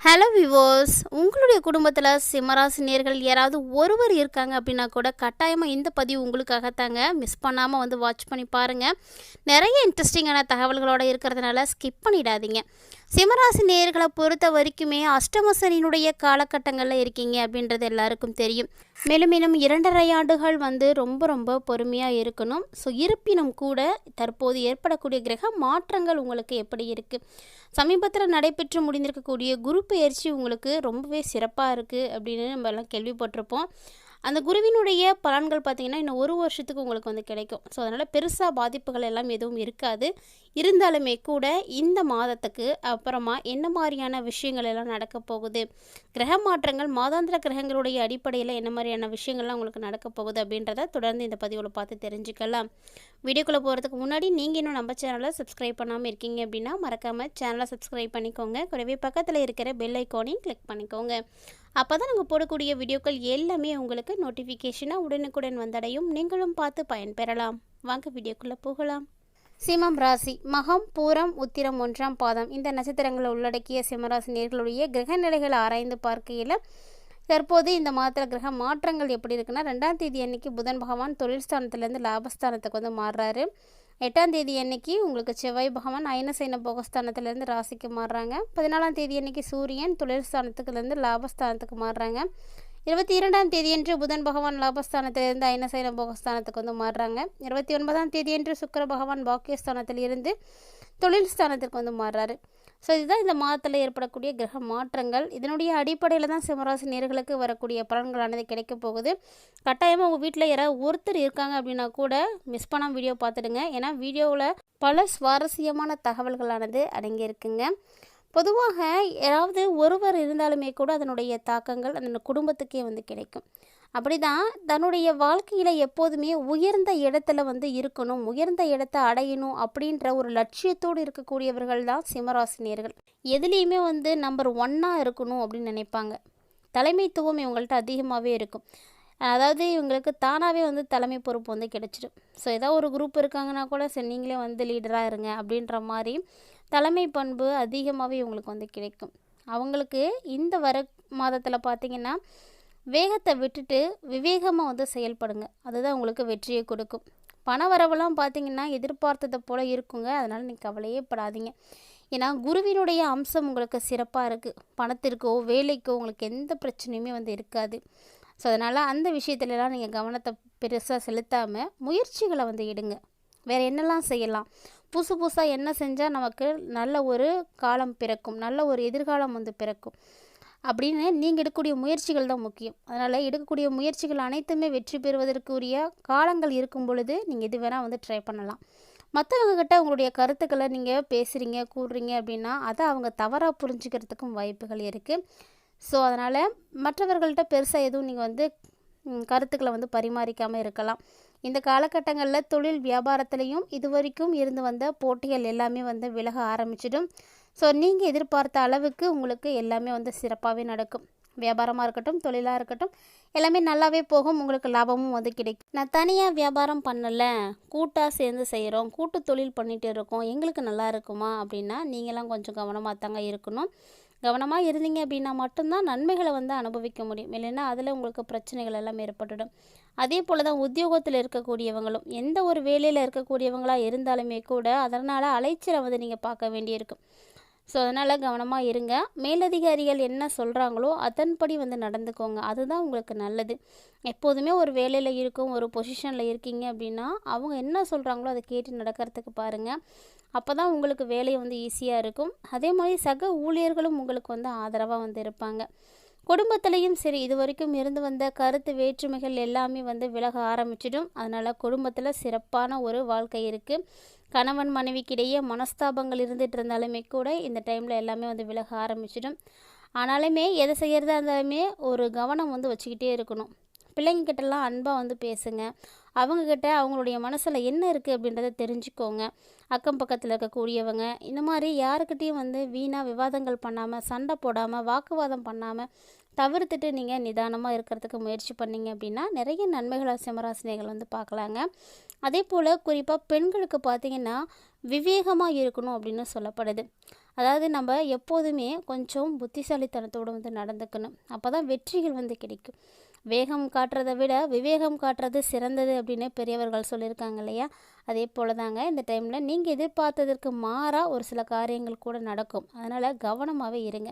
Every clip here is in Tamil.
ஹலோ விவோஸ் உங்களுடைய குடும்பத்தில் சிம்மராசினியர்கள் யாராவது ஒருவர் இருக்காங்க அப்படின்னா கூட கட்டாயமாக இந்த பதிவு உங்களுக்காக தாங்க மிஸ் பண்ணாமல் வந்து வாட்ச் பண்ணி பாருங்கள் நிறைய இன்ட்ரெஸ்டிங்கான தகவல்களோடு இருக்கிறதுனால ஸ்கிப் பண்ணிடாதீங்க. சிம்மராசி நேர்களை பொறுத்த வரைக்குமே அஷ்டமசனியினுடைய காலகட்டங்களில் இருக்கீங்க அப்படின்றது எல்லாருக்கும் தெரியும். மேலும் இன்னும் இரண்டரை ஆண்டுகள் வந்து ரொம்ப ரொம்ப பொறுமையாக இருக்கணும். ஸோ இருப்பினும் கூட தற்போது ஏற்படக்கூடிய கிரக மாற்றங்கள் உங்களுக்கு எப்படி இருக்குது சமீபத்தில் நடைபெற்று முடிந்திருக்கக்கூடிய குரு பயிற்சி உங்களுக்கு ரொம்பவே சிறப்பாக இருக்குது அப்படின்னு நம்ம எல்லாம் கேள்விப்பட்டிருப்போம். அந்த குருவினுடைய பலன்கள் பார்த்திங்கன்னா இன்னும் ஒரு வருஷத்துக்கு உங்களுக்கு வந்து கிடைக்கும். ஸோ அதனால் பெருசாக பாதிப்புகள் எல்லாம் எதுவும் இருக்காது. இருந்தாலுமே கூட இந்த மாதத்துக்கு அப்புறமா என்ன மாதிரியான விஷயங்கள் எல்லாம் நடக்க போகுது? கிரக மாற்றங்கள் மாதாந்திர கிரகங்களுடைய அடிப்படையில் என்ன மாதிரியான விஷயங்கள்லாம் உங்களுக்கு நடக்க போகுது அப்படின்றத தொடர்ந்து இந்த பதிவில் பார்த்து தெரிஞ்சுக்கலாம். வீடியோக்குள்ளே போகிறதுக்கு முன்னாடி நீங்கள் இன்னும் நம்ம சேனலை சப்ஸ்கிரைப் பண்ணாமல் இருக்கீங்க அப்படின்னா மறக்காமல் சேனலை சப்ஸ்கிரைப் பண்ணிக்கோங்க. கூடவே பக்கத்தில் இருக்கிற பெல் ஐக்கானையும் கிளிக் பண்ணிக்கோங்க. அப்போ தான் நாங்கள் போடக்கூடிய வீடியோக்கள் எல்லாமே உங்களுக்கு நோட்டிஃபிகேஷனாக உடனுக்குடன் வந்தடையும். நீங்களும் பார்த்து பயன்பெறலாம். வாங்க வீடியோக்குள்ளே போகலாம். சிம்மம் ராசி மகம் பூரம் உத்திரம் ஒன்றாம் பாதம். இந்த நட்சத்திரங்களை உள்ளடக்கிய சிம்மராசி நேர்களுடைய கிரக நிலைகளை ஆராய்ந்து பார்க்கையில் தற்போது இந்த மாதத்தில் கிரக மாற்றங்கள் எப்படி இருக்குன்னா ரெண்டாம் தேதி அன்னைக்கு புதன் பகவான் தொழில் ஸ்தானத்துலேருந்து லாபஸ்தானத்துக்கு வந்து மாறுறாரு. எட்டாம் தேதி அன்னைக்கு உங்களுக்கு செவ்வாய் பகவான் அயனசைன போகஸ்தானத்துலேருந்து ராசிக்கு மாறுறாங்க. பதினாலாம் தேதி அன்னைக்கு சூரியன் தொழிற்ஸ்தானத்துக்குலேருந்து லாபஸ்தானத்துக்கு மாறுறாங்க. இருபத்தி இரண்டாம் தேதியன்று புதன் பகவான் லாபஸ்தானத்திலிருந்து அயனசைன போகஸ்தானத்துக்கு வந்து மாறுறாங்க. இருபத்தி ஒன்பதாம் தேதியன்று சுக்கர பகவான் பாக்கியஸ்தானத்திலிருந்து தொழில் ஸ்தானத்திற்கு வந்து மாறுறாரு. ஸோ இதுதான் இந்த மாதத்தில் ஏற்படக்கூடிய கிரக மாற்றங்கள். இதனுடைய அடிப்படையில் தான் சிம்மராசி நேர்களுக்கு வரக்கூடிய பலன்களானது கிடைக்க போகுது. கட்டாயமாக உங்கள் வீட்டில் யாராவது ஒருத்தர் இருக்காங்க அப்படின்னா கூட மிஸ் பண்ணாமல் வீடியோ பார்த்துடுங்க. ஏன்னா வீடியோவில் பல சுவாரஸ்யமான தகவல்களானது அடங்கியிருக்குங்க. பொதுவாக யாராவது ஒருவர் இருந்தாலுமே கூட அதனுடைய தாக்கங்கள் அந்த குடும்பத்துக்கே வந்து கிடைக்கும். அப்படி தான் தன்னுடைய வாழ்க்கையில் எப்போதுமே உயர்ந்த இடத்துல வந்து இருக்கணும் உயர்ந்த இடத்த அடையணும் அப்படின்ற ஒரு லட்சியத்தோடு இருக்கக்கூடியவர்கள் தான் சிம்மராசினியர்கள். எதுலேயுமே வந்து நம்பர் ஒன்னாக இருக்கணும் அப்படின்னு நினைப்பாங்க. தலைமைத்துவம் இவங்கள்ட்ட அதிகமாகவே இருக்கும். அதாவது இவங்களுக்கு தானாகவே வந்து தலைமை பொறுப்பு வந்து கிடச்சிடும். ஸோ ஏதோ ஒரு குரூப் இருக்காங்கன்னா கூட சரி நீங்களே வந்து லீடராக இருங்க அப்படின்ற மாதிரி தலைமை பண்பு அதிகமாகவே இவங்களுக்கு வந்து கிடைக்கும். அவங்களுக்கு இந்த வர மாதத்தில் பார்த்திங்கன்னா வேகத்தை விட்டுட்டு விவேகமாக வந்து செயல்படுங்க. அதுதான் உங்களுக்கு வெற்றியை கொடுக்கும். பண வரவெல்லாம் பார்த்தீங்கன்னா எதிர்பார்த்ததை போல் இருக்குங்க. அதனால் நீங்கள் கவலையே படாதீங்க. ஏன்னா குருவினுடைய அம்சம் உங்களுக்கு சிறப்பாக இருக்குது பணத்திற்கோ வேலைக்கோ உங்களுக்கு எந்த பிரச்சனையுமே வந்து இருக்காது. ஸோ அதனால் அந்த விஷயத்துலலாம் நீங்கள் கவனத்தை பெருசாக செலுத்தாமல் முயற்சிகளை வந்து எடுங்க. வேறு என்னெல்லாம் செய்யலாம்? புதுசு புதுசாக என்ன செஞ்சால் நமக்கு நல்ல ஒரு காலம் பிறக்கும். நல்ல ஒரு எதிர்காலம் வந்து பிறக்கும். அப்படின்னு நீங்கள் எடுக்கக்கூடிய முயற்சிகள் தான் முக்கியம். அதனால் எடுக்கக்கூடிய முயற்சிகள் அனைத்துமே வெற்றி பெறுவதற்குரிய காலங்கள் இருக்கும் பொழுது நீங்கள் எது வேணால் வந்து ட்ரை பண்ணலாம். மற்றவங்கக்கிட்ட உங்களுடைய கருத்துக்களை நீங்கள் பேசுகிறீங்க கூடுறீங்க அப்படின்னா அதை அவங்க தவறாக புரிஞ்சுக்கிறதுக்கும் வாய்ப்புகள் இருக்குது ஸோ அதனால் மற்றவர்கள்ட்ட பெருசாக எதுவும் நீங்கள் வந்து கருத்துக்களை வந்து பரிமாறிக்காமல் இருக்கலாம். இந்த காலகட்டங்களில் தொழில் வியாபாரத்துலேயும் இது வரைக்கும் இருந்து வந்த போட்டிகள் எல்லாமே வந்து விலக ஆரம்பிச்சிடும். ஸோ நீங்கள் எதிர்பார்த்த அளவுக்கு உங்களுக்கு எல்லாமே வந்து சிறப்பாகவே நடக்கும். வியாபாரமாக இருக்கட்டும் தொழிலாக இருக்கட்டும் எல்லாமே நல்லாவே போகும். உங்களுக்கு லாபமும் வந்து கிடைக்கும். நான் தனியாக வியாபாரம் பண்ணலை. கூட்டாக சேர்ந்து செய்கிறோம் கூட்டு தொழில் பண்ணிகிட்டு இருக்கோம். எங்களுக்கு நல்லா இருக்குமா? அப்படின்னா நீங்களாம் கொஞ்சம் கவனமாக தாங்க இருக்கணும். கவனமாக இருந்தீங்க அப்படின்னா மட்டும்தான் நன்மைகளை வந்து அனுபவிக்க முடியும். இல்லைன்னா அதில் உங்களுக்கு பிரச்சனைகள் எல்லாம் ஏற்பட்டுடும். அதே போல் தான் உத்தியோகத்தில் இருக்கக்கூடியவங்களும் எந்த ஒரு வேலையில் இருக்கக்கூடியவங்களாக இருந்தாலுமே கூட அதனால் அலைச்சலை வந்து நீங்கள் பார்க்க வேண்டியிருக்கும் ஸோ அதனால் கவனமாக இருங்க. மேலதிகாரிகள் என்ன சொல்கிறாங்களோ அதன்படி வந்து நடந்துக்கோங்க. அதுதான் உங்களுக்கு நல்லது. எப்போதுமே ஒரு வேலையில் இருக்கும் ஒரு பொசிஷனில் இருக்கீங்க அப்படின்னா அவங்க என்ன சொல்கிறாங்களோ அதை கேட்டு நடக்கிறதுக்கு பாருங்கள் அப்போ தான் உங்களுக்கு வேலை வந்து ஈஸியாக இருக்கும். அதே மாதிரி சக ஊழியர்களும் உங்களுக்கு வந்து ஆதரவாக வந்து இருப்பாங்க. குடும்பத்துலேயும் சரி இது வரைக்கும் இருந்து வந்த கருத்து வேற்றுமைகள் எல்லாமே வந்து விலக ஆரம்பிச்சிடும். அதனால் குடும்பத்தில் சிறப்பான ஒரு வாழ்க்கை இருக்குது கணவன் மனைவிக்கிடையே மனஸ்தாபங்கள் இருந்துகிட்டு இருந்தாலுமே கூட இந்த டைமில் எல்லாமே வந்து விலக ஆரம்பிச்சிடும். ஆனாலுமே எதை செய்கிறதா இருந்தாலுமே ஒரு கவனம் வந்து வச்சுக்கிட்டே இருக்கணும். பிள்ளைங்கக்கிட்டலாம் அன்பாக வந்து பேசுங்க. அவங்கக்கிட்ட அவங்களுடைய மனசில் என்ன இருக்குது அப்படின்றத தெரிஞ்சுக்கோங்க. அக்கம் பக்கத்தில் இருக்கக்கூடியவங்க இந்த மாதிரி யாருக்கிட்டேயும் வந்து வீணாக விவாதங்கள் பண்ணாமல் சண்டை போடாமல் வாக்குவாதம் பண்ணாமல் தவிர்த்துட்டு நீங்கள் நிதானமாக இருக்கிறதுக்கு முயற்சி பண்ணீங்க அப்படின்னா நிறைய நன்மைகளை சிம்மராசினிகள் வந்து பார்க்கலாங்க. அதே போல் குறிப்பாக பெண்களுக்கு பார்த்தீங்கன்னா விவேகமாக இருக்கணும் அப்படின்னு சொல்லப்படுது. அதாவது நம்ம எப்போதுமே கொஞ்சம் புத்திசாலித்தனத்தோடு வந்து நடந்துக்கணும். அப்போ தான் வெற்றிகள் வந்து கிடைக்கும். வேகம் காட்டுறதை விட விவேகம் காட்டுறது சிறந்தது அப்படின்னு பெரியவர்கள் சொல்லியிருக்காங்க இல்லையா? அதே போல் தாங்க இந்த டைமில் நீங்கள் எதிர்பார்த்ததற்கு மாறாக ஒரு சில காரியங்கள் கூட நடக்கும். அதனால் கவனமாகவே இருங்க.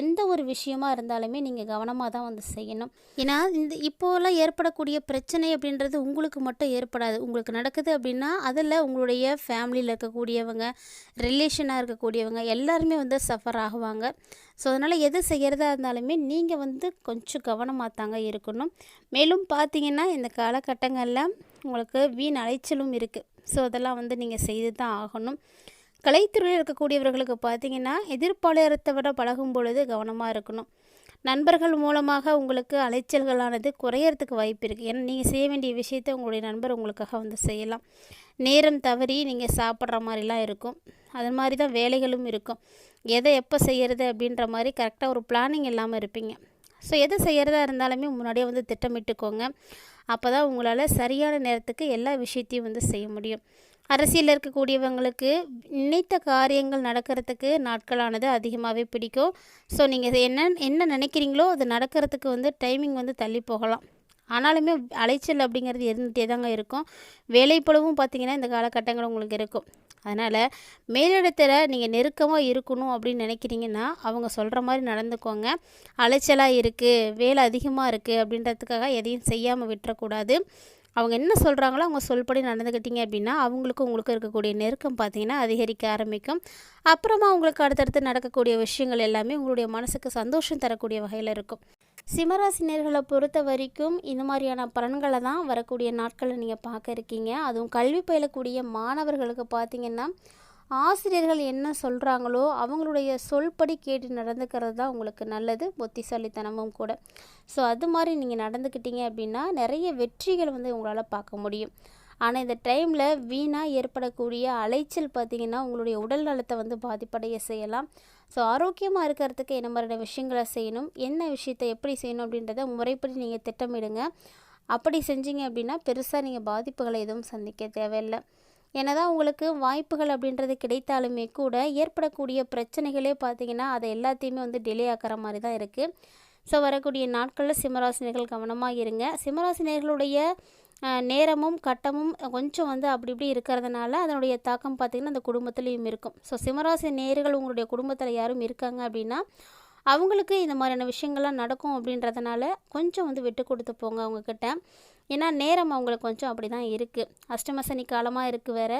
எந்த ஒரு விஷயமா இருந்தாலுமே நீங்கள் கவனமாக தான் வந்து செய்யணும். ஏன்னா இந்த இப்போலாம் ஏற்படக்கூடிய பிரச்சனை அப்படின்றது உங்களுக்கு மட்டும் ஏற்படாது. உங்களுக்கு நடக்குது அப்படின்னா அதில் உங்களுடைய ஃபேமிலியில் இருக்கக்கூடியவங்க ரிலேஷனாக இருக்கக்கூடியவங்க எல்லாருமே வந்து சஃபர் ஆகுவாங்க. ஸோ அதனால் எது செய்கிறதா இருந்தாலுமே நீங்கள் வந்து கொஞ்சம் கவனமாக தாங்க இருக்கணும். மேலும் பார்த்தீங்கன்னா இந்த காலகட்டங்களில் உங்களுக்கு வீண் அலைச்சலும் இருக்குது ஸோ அதெல்லாம் வந்து நீங்கள் செய்து தான் ஆகணும். கலைத்துறையில் இருக்கக்கூடியவர்களுக்கு பார்த்தீங்கன்னா எதிர்ப்பாளரத்தை விட பழகும் பொழுது கவனமாக இருக்கணும். நண்பர்கள் மூலமாக உங்களுக்கு அலைச்சல்களானது குறையறதுக்கு வாய்ப்பு இருக்குது ஏன்னா நீங்கள் செய்ய வேண்டிய விஷயத்த உங்களுடைய நண்பர் உங்களுக்காக வந்து செய்யலாம். நேரம் தவறி நீங்கள் சாப்பிட்ற மாதிரிலாம் இருக்கும். அது மாதிரி தான் வேலைகளும் இருக்கும். எதை எப்போ செய்கிறது அப்படின்ற மாதிரி கரெக்டாக ஒரு பிளானிங் இல்லாமல் இருப்பீங்க. ஸோ எது செய்கிறதா இருந்தாலுமே முன்னாடியே வந்து திட்டமிட்டுக்கோங்க. அப்போ தான் உங்களால் சரியான நேரத்துக்கு எல்லா விஷயத்தையும் வந்து செய்ய முடியும். அரசியலில் இருக்கக்கூடியவங்களுக்கு நினைத்த காரியங்கள் நடக்கிறதுக்கு நாட்களானது அதிகமாகவே பிடிக்கும். ஸோ நீங்கள் என்ன என்ன நினைக்கிறீங்களோ அது நடக்கிறதுக்கு வந்து டைமிங் வந்து தள்ளி போகலாம். ஆனாலுமே அலைச்சல் அப்படிங்கிறது இருந்துகிட்டே தாங்க இருக்கும். வேலைப்பளவும் பார்த்திங்கன்னா இந்த காலகட்டங்கள் உங்களுக்கு இருக்கும். அதனால் மேலிடத்தில் நீங்கள் நெருக்கமாக இருக்கணும் அப்படின்னு நினைக்கிறீங்கன்னா அவங்க சொல்கிற மாதிரி நடந்துக்கோங்க. அலைச்சலாக இருக்குது வேலை அதிகமாக இருக்குது அப்படின்றதுக்காக எதையும் செய்யாமல் விட்டுறக்கூடாது. அவங்க என்ன சொல்கிறாங்களோ அவங்க சொல்படி நடந்துக்கிட்டீங்க அப்படின்னா அவங்களுக்கும் உங்களுக்கு இருக்கக்கூடிய நெருக்கம் பார்த்தீங்கன்னா அதிகரிக்க ஆரம்பிக்கும். அப்புறமா உங்களுக்கு அடுத்தடுத்து நடக்கக்கூடிய விஷயங்கள் எல்லாமே உங்களுடைய மனசுக்கு சந்தோஷம் தரக்கூடிய வகையில் இருக்கும். சிம்மராசினியர்களை பொறுத்த வரைக்கும் இந்த மாதிரியான பலன்களை தான் வரக்கூடிய நாட்களில் நீங்கள் பார்க்க இருக்கீங்க. அதுவும் கல்வி பயிலக்கூடிய மாணவர்களுக்கு பார்த்தீங்கன்னா ஆசிரியர்கள் என்ன சொல்கிறாங்களோ அவங்களுடைய சொல்படி கேட்டு நடந்துக்கிறது தான் உங்களுக்கு நல்லது புத்திசாலித்தனமும் கூட. ஸோ அது மாதிரி நீங்கள் நடந்துக்கிட்டீங்க அப்படின்னா நிறைய வெற்றிகள் வந்து உங்களால் பார்க்க முடியும். ஆனால் இந்த டைமில் வீணாக ஏற்படக்கூடிய அலைச்சல் பார்த்திங்கன்னா உங்களுடைய உடல் நலத்தை வந்து பாதிப்படைய செய்யலாம். ஸோ ஆரோக்கியமாக இருக்கிறதுக்கு என்ன மாதிரியான விஷயங்களை செய்யணும் என்ன விஷயத்தை எப்படி செய்யணும் அப்படின்றத முறைப்படி நீங்கள் திட்டமிடுங்க. அப்படி செஞ்சீங்க அப்படின்னா பெருசாக நீங்கள் பாதிப்புகளை எதுவும் சந்திக்க தேவையில்லை. என்னதான் உங்களுக்கு வாய்ப்புகள் அப்படின்றது கிடைத்தாலுமே கூட ஏற்படக்கூடிய பிரச்சனைகளே பார்த்திங்கன்னா அதை எல்லாத்தையுமே வந்து டிலே ஆக்கிற மாதிரி தான் இருக்குது ஸோ வரக்கூடிய நாட்களில் சிம்மராசினியர்கள் கவனமாக இருங்க. சிம்மராசினியர்களுடைய நேரமும் கட்டமும் கொஞ்சம் வந்து அப்படி இப்படி இருக்கிறதுனால அதனுடைய தாக்கம் பார்த்திங்கன்னா அந்த குடும்பத்துலேயும் இருக்கும். ஸோ சிம்மராசி நேர்கள் உங்களுடைய குடும்பத்தில் யாரும் இருக்காங்க அப்படின்னா அவங்களுக்கு இந்த மாதிரியான விஷயங்கள்லாம் நடக்கும் அப்படின்றதுனால கொஞ்சம் வந்து விட்டு கொடுத்து போங்க அவங்கக்கிட்ட ஏன்னா நேரம் அவங்களுக்கு கொஞ்சம் அப்படி தான் இருக்குது அஷ்டமசனி காலமாக இருக்குது வேறு.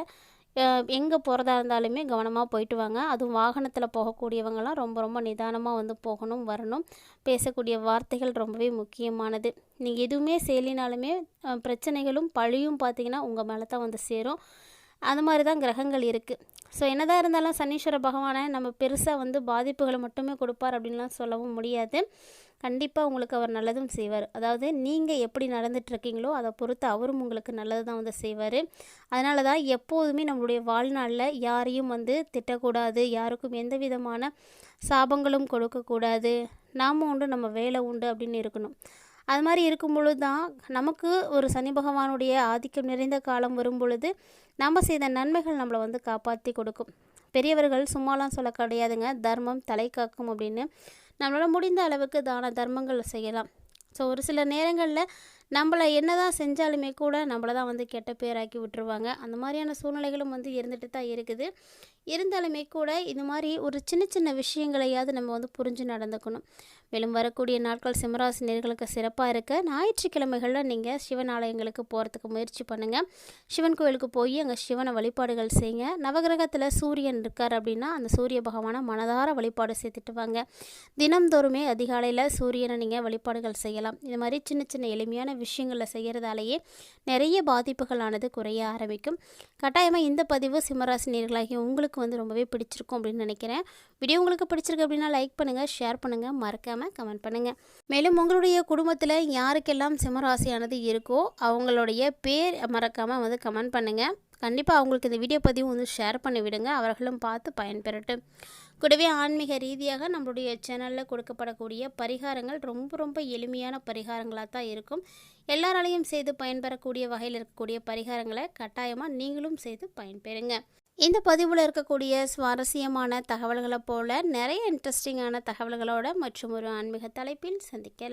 எங்கே போகிறதா இருந்தாலுமே கவனமாக போயிட்டு வாங்க. அதுவும் வாகனத்தில் போகக்கூடியவங்களாம் ரொம்ப ரொம்ப நிதானமாக வந்து போகணும் வரணும். பேசக்கூடிய வார்த்தைகள் ரொம்பவே முக்கியமானது. நீங்கள் எதுவுமே செய்யலினாலுமே பிரச்சனைகளும் பழியும் பார்த்திங்கன்னா உங்கள் மேலே தான் வந்து சேரும். அது மாதிரி தான் கிரகங்கள் இருக்குது ஸோ என்னதான் இருந்தாலும் சனீஸ்வர பகவானை நம்ம பெருசாக வந்து பாதிப்புகளை மட்டுமே கொடுப்பார் அப்படின்லாம் சொல்லவும் முடியாது. கண்டிப்பாக உங்களுக்கு அவர் நல்லதும் செய்வார். அதாவது நீங்கள் எப்படி நடந்துட்டுருக்கீங்களோ அதை பொறுத்து அவரும் உங்களுக்கு நல்லது தான் வந்து செய்வார். அதனால தான் எப்போதுமே நம்மளுடைய வாழ்நாளில் யாரையும் வந்து திட்டக்கூடாது யாருக்கும் எந்த விதமான சாபங்களும் கொடுக்கக்கூடாது. நாம் உண்டு நம்ம வேலை உண்டு அப்படின்னு இருக்கணும். அது மாதிரி இருக்கும் பொழுது தான் நமக்கு ஒரு சனி பகவானுடைய ஆதிக்கம் நிறைந்த காலம் வரும் பொழுது நம்ம செய்த நன்மைகள் நம்மளை வந்து காப்பாற்றி கொடுக்கும். பெரியவர்கள் சும்மாலாம் சொல்ல கிடையாதுங்க. தர்மம் தலை காக்கும் அப்படின்னு. நம்மளால் முடிந்த அளவுக்கு தான தர்மங்கள் செய்யலாம். ஸோ ஒரு சில நேரங்களில் நம்மளை என்ன தான் செஞ்சாலுமே கூட நம்மளை தான் வந்து கெட்ட பேராக்கி விட்டுருவாங்க. அந்த மாதிரியான சூழ்நிலைகளும் வந்து இருந்துட்டு தான் இருக்குது. இருந்தாலுமே கூட இது மாதிரி ஒரு சின்ன சின்ன விஷயங்களையாவது நம்ம வந்து புரிஞ்சு நடந்துக்கணும். மேலும் வரக்கூடிய நாட்கள் சிம்மராசினியர்களுக்கு சிறப்பாக இருக்க. ஞாயிற்றுக்கிழமைகளில் நீங்கள் சிவன் ஆலயங்களுக்கு போகிறதுக்கு முயற்சி பண்ணுங்கள் சிவன் கோயிலுக்கு போய் அங்கே சிவனை வழிபாடுகள் செய்யுங்க நவகிரகத்தில் சூரியன் இருக்கார் அப்படின்னா அந்த சூரிய பகவானை மனதார வழிபாடு செய்துட்டு வாங்க. தினம்தோறுமே அதிகாலையில் சூரியனை நீங்கள் வழிபாடுகள் செய்யலாம். இது மாதிரி சின்ன சின்ன எளிமையான விஷயங்களை செய்கிறதாலேயே நிறைய பாதிப்புகளானது குறைய ஆரம்பிக்கும். கட்டாயமாக இந்த பதிவு சிம்மராசினியர்களாகி உங்களுக்கு வந்து ரொம்பவே பிடிச்சிருக்கும் அப்படின்னு நினைக்கிறேன். வீடியோ உங்களுக்கு பிடிச்சிருக்கு அப்படின்னா லைக் பண்ணுங்கள் ஷேர் பண்ணுங்கள் மறக்காமல் கமெண்ட் பண்ணுங்கள் மேலும் உங்களுடைய குடும்பத்தில் யாருக்கெல்லாம் சிம்மராசியானது இருக்கோ அவங்களுடைய பேர் மறக்காமல் வந்து கமெண்ட் பண்ணுங்கள் கண்டிப்பாக அவங்களுக்கு இந்த வீடியோ பதிவு வந்து ஷேர் பண்ணி விடுங்க அவர்களும் பார்த்து பயன்பெறட்டும். கூடவே ஆன்மீக ரீதியாக நம்மளுடைய சேனலில் கொடுக்கப்படக்கூடிய பரிகாரங்கள் ரொம்ப ரொம்ப எளிமையான பரிகாரங்களாக தான் இருக்கும். எல்லாராலையும் செய்து பயன்பெறக்கூடிய வகையில் இருக்கக்கூடிய பரிகாரங்களை கட்டாயமாக நீங்களும் செய்து பயன்பெறுங்க. இந்த பதிவில் இருக்கக்கூடிய சுவாரஸ்யமான தகவல்களை போல் நிறைய இன்ட்ரெஸ்டிங்கான தகவல்களோட மற்றும் ஒரு ஆன்மீக தலைப்பில் சந்திக்கலாம்.